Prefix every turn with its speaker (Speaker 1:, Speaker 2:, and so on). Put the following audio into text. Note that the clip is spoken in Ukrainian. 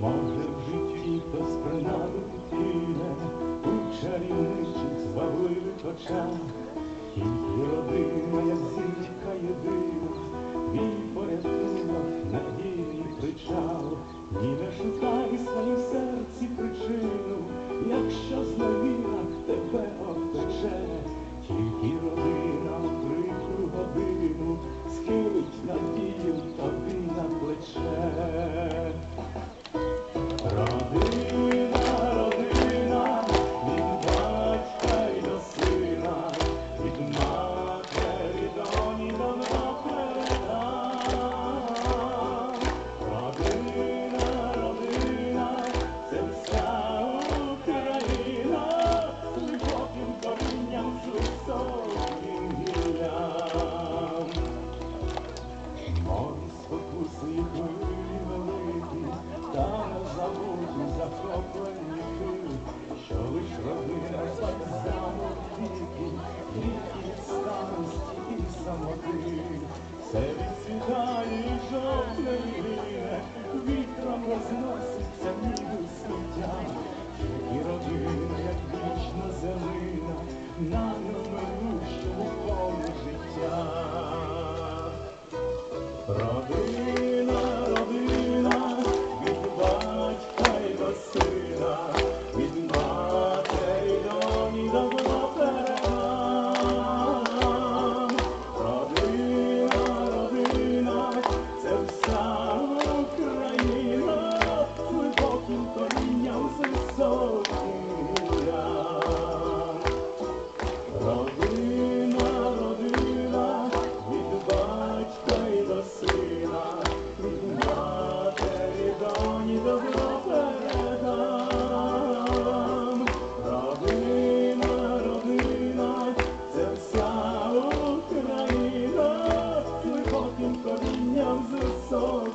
Speaker 1: Може в житті хто спринати тіне у чарівничих звабливих очах, тільки родина, як зірка єдина, мій порятунок надії причал, ні не шукай свою Все відсвітає жовтне вітря, вітром розноситься ніби сміття, і родина, як вічна зелена, на неминущому полі життя. i'm so sorry